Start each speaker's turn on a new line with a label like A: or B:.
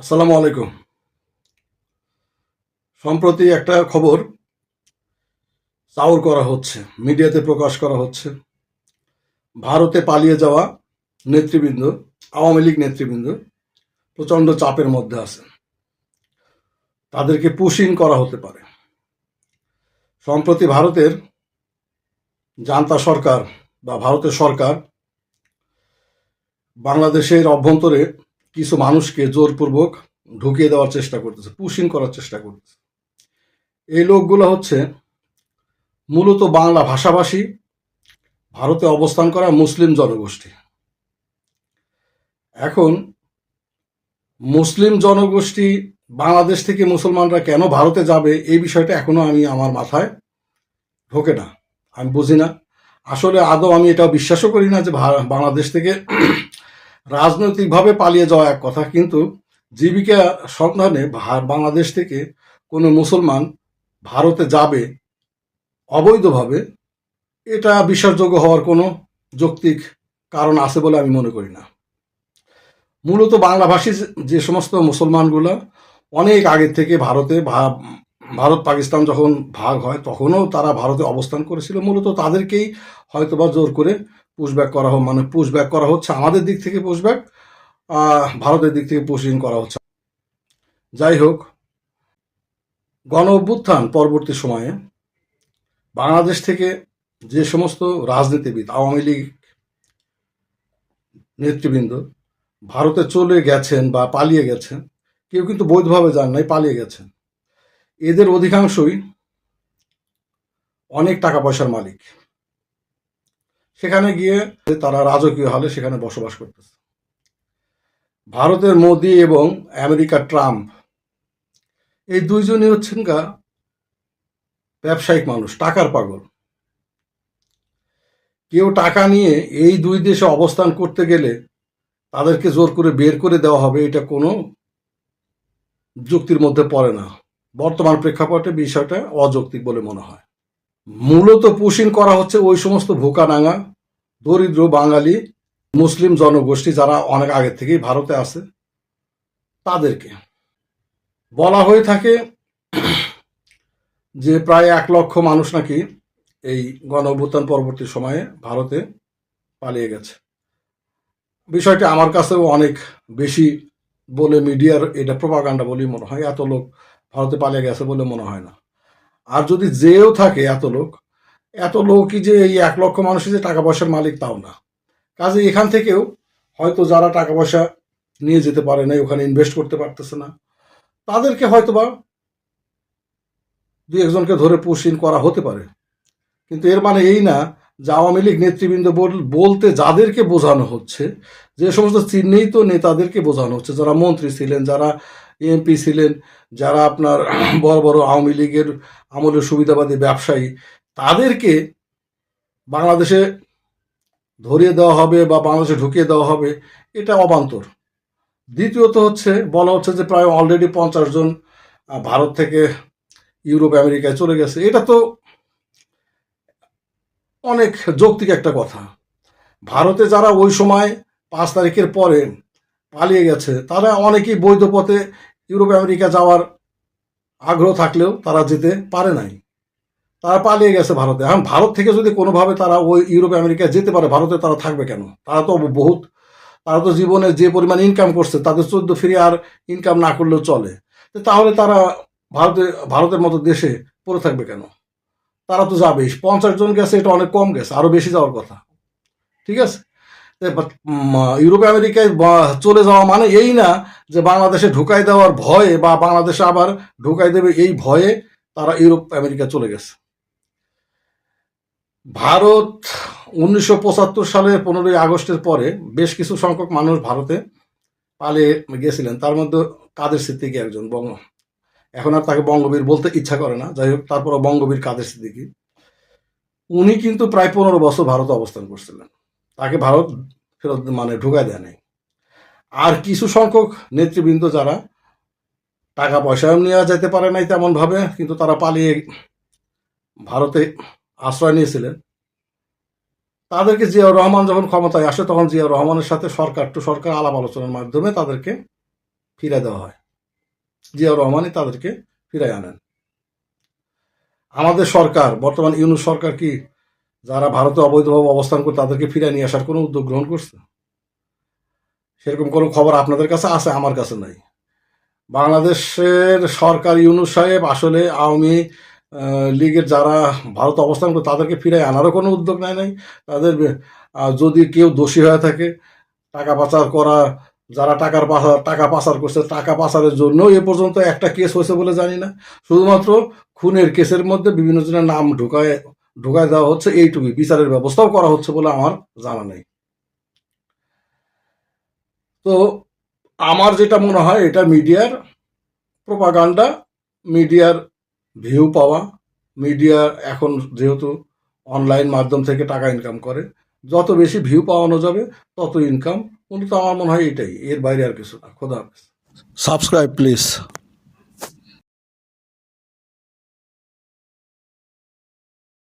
A: আসসালামু আলাইকুম। সম্প্রতি একটা খবর চাউর করা হচ্ছে, মিডিয়াতে প্রকাশ করা হচ্ছে। ভারতে পালিয়ে যাওয়া নেতৃবৃন্দ, আওয়ামী লীগ নেতৃবৃন্দ প্রচণ্ড চাপের মধ্যে আছে। তাদেরকে পুশিং করা হতে পারে। সম্প্রতি ভারতের জান্তা সরকার বা ভারতের সরকার বাংলাদেশের অভ্যন্তরে কিছু মানুষকে জোরপূর্বক ঢুকিয়ে দেওয়ার চেষ্টা করতেছে পুশিং করার চেষ্টা করতেছে। এই লোকগুলো হচ্ছে মূলত বাংলা ভাষাভাষী, ভারতে অবস্থান করা মুসলিম জনগোষ্ঠী। এখন মুসলিম জনগোষ্ঠী বাংলাদেশ থেকে মুসলমানরা কেন ভারতে যাবে, এই বিষয়টা এখনও আমি আমার মাথায় ঢোকে না। আমি বুঝি না। আসলে আদৌ আমি এটা বিশ্বাসও করি না যে বাংলাদেশ থেকে রাজনৈতিকভাবে পালিয়ে যাওয়া এক কথা, কিন্তু জীবিকা সন্ধানে বাংলাদেশ থেকে কোনো মুসলমান ভারতে যাবে অবৈধভাবে, এটা বিশ্বাসযোগ্য হওয়ার কোনো যৌক্তিক কারণ আছে বলে আমি মনে করি না। মূলত বাংলাভাষী যে- সমস্ত মুসলমানগুলো অনেক আগের থেকে ভারতে ভারত পাকিস্তান যখন ভাগ হয়, তখনও তারা ভারতে অবস্থান করেছিল। মূলত তাদেরকেই হয়তোবা জোর করে পুশব্যাক করা হোক মানে পুশব্যাক করা হচ্ছে আমাদের দিক থেকে পুশব্যাক ভারতের দিক থেকে পুশিং করা হচ্ছে। যাই হোক, গণ অভ্যুত্থান পরবর্তী সময়ে বাংলাদেশ থেকে যে সমস্ত রাজনীতিবিদ, আওয়ামী লীগ নেতৃবৃন্দ ভারতে চলে গেছেন বা পালিয়ে গেছেন, কেউ কিন্তু বৈধভাবে যান নাই, পালিয়ে গেছেন, এদের অধিকাংশই অনেক টাকা পয়সার মালিক। সেখানে গিয়ে তারা রাজকীয় হলে সেখানে বসবাস করতেছে। ভারতের মোদি এবং আমেরিকা ট্রাম্প, এই দুইজনই হচ্ছেন গা ব্যবসায়িক মানুষ, টাকার পাগল। কেউ টাকা নিয়ে এই দুই দেশে অবস্থান করতে গেলে তাদেরকে জোর করে বের করে দেওয়া হবে, এটা কোনো যুক্তির মধ্যে পড়ে না। বর্তমান প্রেক্ষাপটে বিষয়টা অযৌক্তিক বলে মনে হয়। মূলত পুশিন করা হচ্ছে ওই সমস্ত ভোকানাঙা, দরিদ্র বাঙালি, মুসলিম জনগোষ্ঠী যারা অনেক আগে থেকেই ভারতে আছে, তাদেরকে। বলা হয়ে থাকে যে প্রায় এক লক্ষ মানুষ নাকি এই গণ অভ্যুত্থান পরবর্তী সময়ে ভারতে পালিয়ে গেছে। বিষয়টি আমার কাছেও অনেক বেশি বলে মিডিয়ার এটা প্রপাগান্ডা বলেই মনে হয়। এত লোক ভারতে পালিয়ে গেছে বলে মনে হয় না। আর যদি যেও থাকে এত লোক, এত লোকই যে এই এক লক্ষ মানুষই যে টাকা পয়সার মালিক তাও না। কাজে এখান থেকেও হয়তো যারা টাকা পয়সা নিয়ে যেতে পারে না ওখানে ইনভেস্ট করতে পারতেছে না, তাদেরকে হয়তো বা দু একজনকে ধরে পুশিন করা হতে পারে। কিন্তু এর মানে এই না যে আওয়ামী লীগ নেতৃবৃন্দ বল- বলতে যাদেরকে বোঝানো হচ্ছে, যে সমস্ত চিহ্নিত নেতাদেরকে বোঝানো হচ্ছে, যারা মন্ত্রী ছিলেন, যারা এমপি ছিলেন, যারা আপনার বড় বড় আওয়ামী লীগের আমলের সুবিধাবাদী ব্যবসায়ী, তাদেরকে বাংলাদেশে ধরিয়ে দেওয়া হবে বা বাংলাদেশে ঢুকিয়ে দেওয়া হবে, এটা অবান্তর। দ্বিতীয়ত হচ্ছে, বলা হচ্ছে যে প্রায় অলরেডি পঞ্চাশ জন ভারত থেকে ইউরোপ, আমেরিকায় চলে গেছে। এটা তো অনেক যৌক্তিক একটা কথা। ভারতে যারা ওই সময় পাঁচ তারিখের পরে পালিয়ে গেছে। তারা অনেকেই বৈধ পথে ইউরোপ, আমেরিকা যাওয়ার আগ্রহ থাকলেও তারা যেতে পারে নাই। তারা পালিয়ে গেছে ভারতে। এখন ভারত থেকে যদি কোনোভাবে তারা ওই ইউরোপ আমেরিকায় যেতে পারে, ভারতে তারা থাকবে কেন? তারা তো বহুত তারা তো জীবনে যে পরিমাণ ইনকাম করছে, তাদের চোদ্দ ফিরে আর ইনকাম না করলেও চলে। তাহলে তারা ভারতে ভারতের মতো দেশে পড়ে থাকবে কেন? তারা তো যাবেই। পঞ্চাশ জন গেছে, এটা অনেক কম গেছে, আরও বেশি যাওয়ার কথা। ঠিক আছে? ইউরোপ, আমেরিকায় চলে যাওয়া মানে এই না যে বাংলাদেশে ঢুকাই দেওয়ার ভয়ে বা বাংলাদেশে আবার ঢুকাই দেবে এই ভয়ে তারা ইউরোপ, আমেরিকা চলে গেছে। ভারত উনিশশো পঁচাত্তর সালের পনেরোই আগস্টের পরে বেশ কিছু সংখ্যক মানুষ ভারতে পালিয়ে গেছিলেন। তার মধ্যে কাদের সিদ্দিকি একজন বঙ্গ, এখন আর তাকে বঙ্গবীর বলতে ইচ্ছা করে না। যাই হোক তারপরে বঙ্গবীর কাদের সিদ্দিকি? উনি কিন্তু প্রায় পনেরো বছর ভারতে অবস্থান করছিলেন। তাকে ভারত ফেরত মানে ঢুকায় দেয় নাই। আর কিছু সংখ্যক নেতৃবৃন্দ যারা টাকা পয়সাও নেওয়া যেতে পারে নাই তেমন ভাবে কিন্তু তারা পালিয়ে ভারতে আশ্রয় নিয়েছিলেন। তাদেরকে জিয়াউর রহমান যখন ক্ষমতায় আসে, তখন জিয়াউর রহমানের সাথে সরকার টু সরকার আলাপ আলোচনার মাধ্যমে তাদেরকে ফিরে দেওয়া হয়। জিয়াউর রহমানই তাদেরকে ফিরাই আনেন। আমাদের সরকার, বর্তমান ইউনুস সরকার কি যারা ভারতে অবৈধভাবে অবস্থান করে তাদেরকে ফিরে নিয়ে আসার কোনো উদ্যোগ গ্রহণ করছে? সেরকম কোনো খবর আপনাদের কাছে আছে? আমার কাছে নাই। বাংলাদেশের সরকার ইউনুস সাহেব আসলে আওয়ামী লীগের যারা ভারত অবস্থান করে তাদেরকে ফিরে আনারও কোনো উদ্যোগ নেয় নাই। তাদের যদি কেউ দোষী হয়ে থাকে, টাকা পাচার করা, যারা টাকার পাচার, টাকা পাচার করছে, টাকা পাচারের জন্য এ পর্যন্ত একটা কেস হয়েছে বলে জানি না। শুধুমাত্র খুনের কেসের মধ্যে বিভিন্ন জনের নাম ঢুকায় ঢুকায় দেওয়া হচ্ছে এইটুকুই। বিচারের ব্যবস্থাও করা হচ্ছে বলে আমার জানা নেই। তো আমার যেটা মনে হয়, এটা মিডিয়ার প্রপাগান্ডা, মিডিয়ার ভিউ পাওয়া, মিডিয়া এখন যেহেতু অনলাইন মাধ্যম থেকে টাকা ইনকাম করে, যত বেশি ভিউ পাওয়ানো যাবে, তত ইনকাম মূলত আমার মনে হয় এটাই, এর বাইরে আর কিছু না। খোদা হাফেজ। Subscribe please